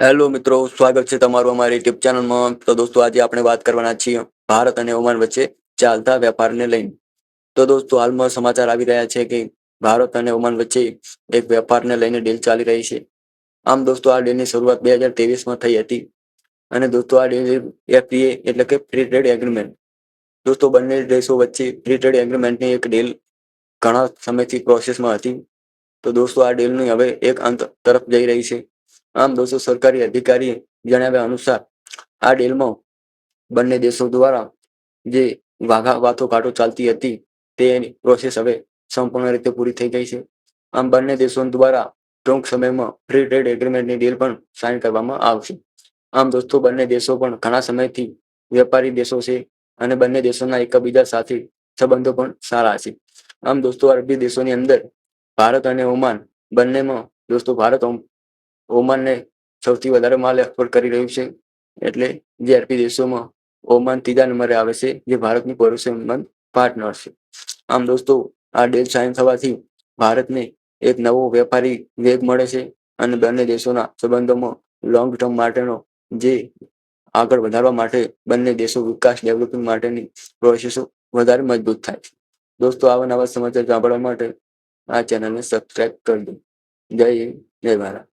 Hello મિત્રો, સ્વાગત છે તમારું અમારી યુટ્યુબ ચેનલમાં. તો દોસ્તો, આજે આપણે વાત કરવાના છીએ ભારત અને ઓમાન વચ્ચે ચાલતા વેપારને લઈને. તો દોસ્તો, હાલમાં સમાચાર આવી રહ્યા છે કે ભારત અને ઓમાન વચ્ચે એક વેપારને લઈને ડીલ ચાલી રહી છે. આમ દોસ્તો, આ ડીલની શરૂઆત બે હજાર ત્રેવીસમાં થઈ હતી. અને દોસ્તો, આ ડીલ એફટીએ એટલે કે ફ્રી ટ્રેડ એગ્રીમેન્ટ દોસ્તો, બંને દેશો વચ્ચે ફ્રી ટ્રેડ એગ્રીમેન્ટની એક ડીલ ઘણા સમયથી પ્રોસેસમાં હતી. તો દોસ્તો, આ ડીલની હવે એક અંત તરફ જઈ રહી છે. આમ દોસ્તો સરકારી અધિકારી જણાવ્યા અનુસાર આ ડીલમાં બંને દેશો દ્વારા જે વાઘા વાતો કાટો ચાલતી હતી તેની પ્રોસેસ હવે સંપૂર્ણ રીતે પૂરી થઈ ગઈ છે. આમ બંને દેશો દ્વારા ટૂંક સમયમાં ફ્રી ટ્રેડ એગ્રીમેન્ટની ડીલ પણ સાઇન કરવામાં આવશે. આમ દોસ્તો બંને દેશો પણ ઘણા સમયથી વેપારી દેશો છે અને બંને દેશોના એકબીજા સાથે સંબંધો પણ સારા છે. આમ દોસ્તો અરબી દેશોની અંદર ભારત અને ઓમાન બંનેમાં દોસ્તો ભારત ઓમાનને સૌથી વધારે માલ એક્સપોર્ટ કરી રહ્યું છે. એટલે જે દેશોમાં ઓમાન ત્રીજા નંબરે આવે છે, જે ભારતની ભરોસેમંદ પાર્ટનર છે. આમ દોસ્તો, આ ડેલ સાઇન થવાથી ભારતને એક નવો વેપારી વેગ મળે છે અને બંને દેશોના સંબંધોમાં લોંગ ટર્મ માટેનો જે આગળ વધારવા માટે બંને દેશો વિકાસ ડેવલપમેન્ટ માટેની પ્રોસેસો વધારે મજબૂત થાય છે. દોસ્તો, આવા નવા સમાચાર સાંભળવા માટે આ ચેનલને સબસ્ક્રાઇબ કરી દો. જય હિન્દ, જય ભારત.